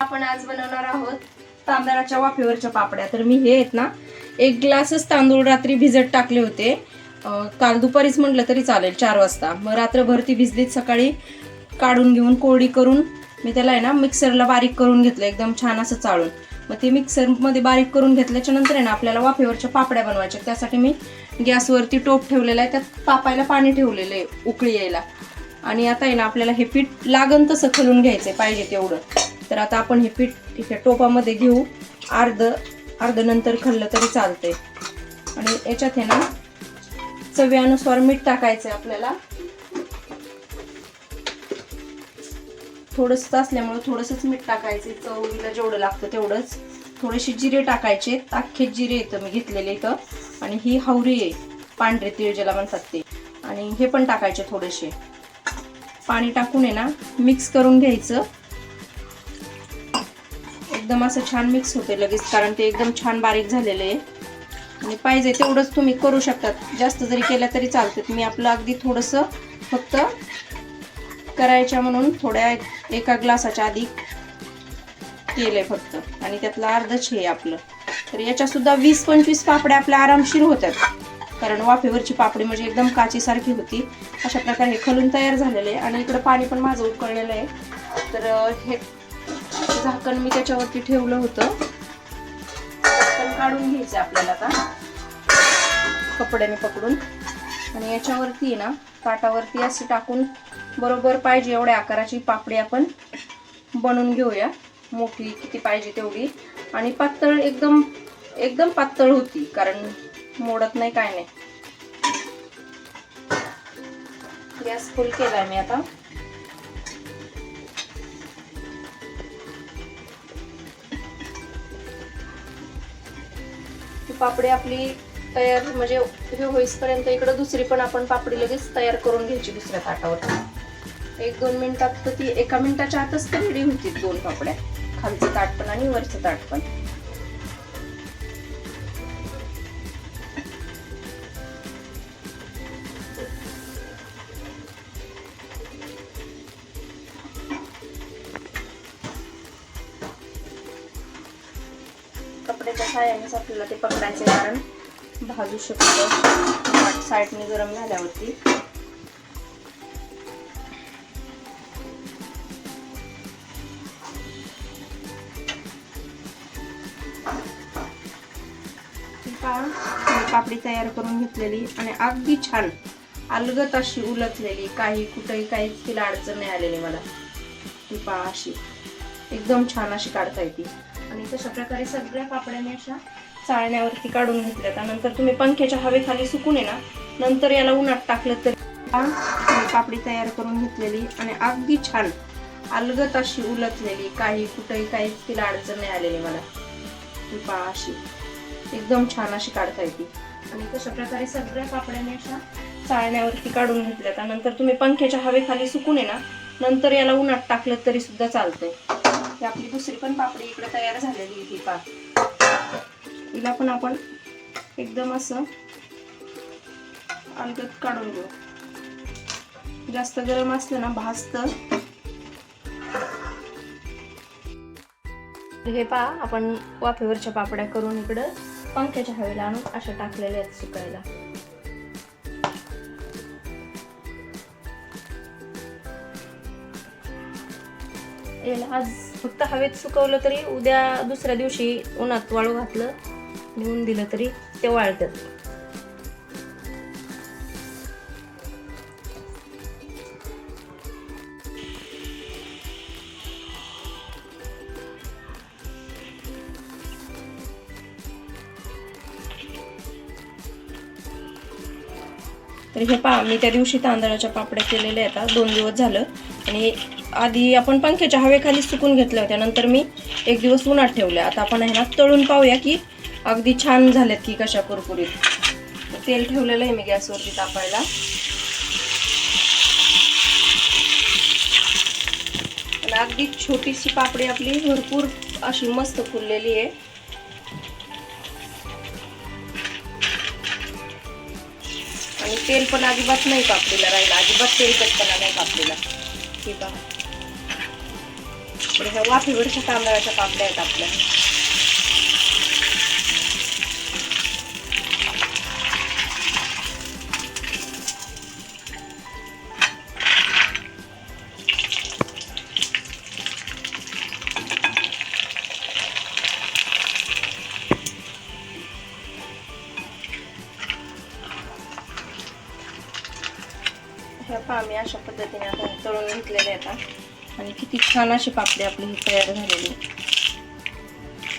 आपण आज बनवणार आहोत तांदळाच्या वाफेवरच्या पापड्या. तर मी हे आहेत ना एक ग्लासच तांदूळ रात्री भिजत टाकले होते. काल दुपारीच म्हटलं तरी चालेल चार वाजता. मग रात्रभर ती भिजलीत सकाळी काढून घेऊन कोरडी करून मी त्याला आहे ना मिक्सरला बारीक करून घेतलं एकदम छान असं चाळून. मग ते मिक्सरमध्ये बारीक करून घेतल्याच्या नंतर आहे ना आपल्याला वाफेवरच्या पापड्या बनवायच्या त्यासाठी मी गॅसवरती टोप ठेवलेला आहे त्यात पापायला पाणी ठेवलेलं आहे उकळी यायला. आणि आता आहे ना आपल्याला हे पीठ लागन तसं खलून घ्यायचंय पाहिजे तेवढं. तर आता आपण हे पीठ इथे टोपामध्ये घेऊ. अर्ध अर्ध नंतर खाल्लं तरी चालतंय. आणि याच्यात आहे ना चव्यानुसार मीठ टाकायचंय आपल्याला. थोडंसं असल्यामुळे थोडंसंच मीठ टाकायचं चवीला जेवढं लागतं तेवढंच. थोडेसे जिरे टाकायचे. अख्खे जिरे इथं मी घेतलेले इथं. आणि ही हवरी आहे. पांढरे तीळ ज्याला म्हणतात ते. आणि हे पण टाकायचे थोडेसे. पाणी टाकून आहे ना मिक्स करून घ्यायचं. एकदम असं छान मिक्स होते लगेच कारण ते एकदम छान बारीक झालेले आहे. आणि पाहिजे तेवढंच तुम्ही करू शकतात. जास्त जरी केलं तरी चालतं. मी आपलं अगदी थोडंसं फक्त करायच्या म्हणून थोड्या एका ग्लासाच्या आधी केलंय फक्त. आणि त्यातलं अर्धच हे आपलं. तर याच्यासुद्धा वीस पंचवीस पापड्या आपल्या आरामशीर होतात कारण वाफेवरची पापडी म्हणजे एकदम काचीसारखी होती. अशा प्रकारे हे खलून तयार झालेले आहे. आणि इकडं पाणी पण माझं उकळलेलं आहे. तर हे झाकण मी त्याच्यावरती ठेवलं होतं. झाकण काढून घ्यायचं आपल्याला आता. कपड्याने पकडून. आणि याच्यावरती ना ताटावरती असे टाकून बरोबर पाहिजे एवढ्या आकाराची पापडी आपण बनवून घेऊया. मोठी किती पाहिजे तेवढी. आणि पातळ एकदम एकदम पातळ होती कारण मोडत नाही काय नाही. गॅस फुल केलाय मी आता. पापडी आपली तयार म्हणजे हे होईसपर्यंत इकडं दुसरी पण आपण पापडी लगेच तयार करून घ्यायची दुसऱ्या ताटावर. एक दोन मिनिटात तर ती एका मिनिटाच्या आतच तर रेडी होती दोन पापड्या. खालचं ताट पण आणि वरचं ताट पण. कपड्याच्या साह्यानेच आपल्याला ते पकडायचे कारण भाजू शकतो. साईडने गरम झाल्यावरती. पापडी तयार करून घेतलेली आणि अगदी छान अलगत अशी उलटलेली काही कुठेही काहीच तिला अडचण नाही आलेली मला. ती पा अशी एकदम छान अशी काढता येते. आणि तशा प्रकारे सगळ्या पापड्याने अशा चाळण्यावरती काढून घेतल्या. त्यानंतर तुम्ही पंख्याच्या हवेखाली सुकून ये ना नंतर याला उन्हात टाकलं तर पापडी तयार करून घेतलेली आणि अगदी छान अलगत अशी उलटलेली काही कुठेही काहीच तिला अडचण नाही आलेली मला. ती पा अशी एकदम छान अशी काढता येते. आणि तशा प्रकारे सगळ्या पापड्याने अशा चाळण्यावरती काढून घेतल्या. त्यानंतर तुम्ही पंख्याच्या हवेखाली सुकून ये ना नंतर याला उन्हात टाकलं तरी सुद्धा चालतंय. ही आपली दुसरी पण पापडी इकडे तयार झालेली आहे ही पा हिला पण आपण एकदम असं अलगत काढून घेऊ. जास्त गरम असलं ना भाजतं. हे पा आपण वाफेवरच्या पापड्या करून इकडं पंख्याच्या हवेला आणून अशा टाकलेल्या आहेत सुकायला. याला आज फक्त हवेत सुकवलं तरी उद्या दुसऱ्या दिवशी उन्हात वाळू घातलं नेऊन दिलं तरी ते वाळतात तर हे पा मी त्या दिवशी तांदळाच्या पापड्या केलेल्या आहेत. आता दोन दिवस झालं आणि आधी आपण पंख्याच्या हवेखाली सुकून घेतल्या होत्या. नंतर मी एक दिवस उन्हात ठेवल्या. आता आपण ह्याला तळून पाहूया की अगदी छान झाल्यात की कशा कुरकुरीत. तेल ठेवलेलं आहे मी गॅसवरती तापायला. अगदी छोटीशी पापडी आपली भरपूर अशी मस्त फुललेली आहे. आणि तेल पण अजिबात नाही पापडीला राहिलं. अजिबात तेल कटपणा नाही पापडीला हे आहे तर ह्या वाफेवरच्या तांदळाच्या पापड्या आहेत आपल्या ह्या पहा मी अशा पद्धतीने आता तळून घेतलेल्या आहेत हा. आणि किती छान अशी पापडी आपली ही तयार झालेली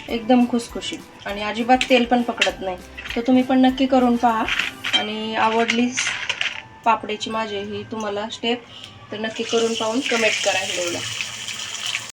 एकदम खुसखुशीत. आणि अजिबात तेल पण पकडत नाही. तर तुम्ही पण नक्की करून पहा. आणि आवडलीच पापडीची माझी ही तुम्हाला स्टेप तर नक्की करून पाहून कमेंट करा व्हिडिओला.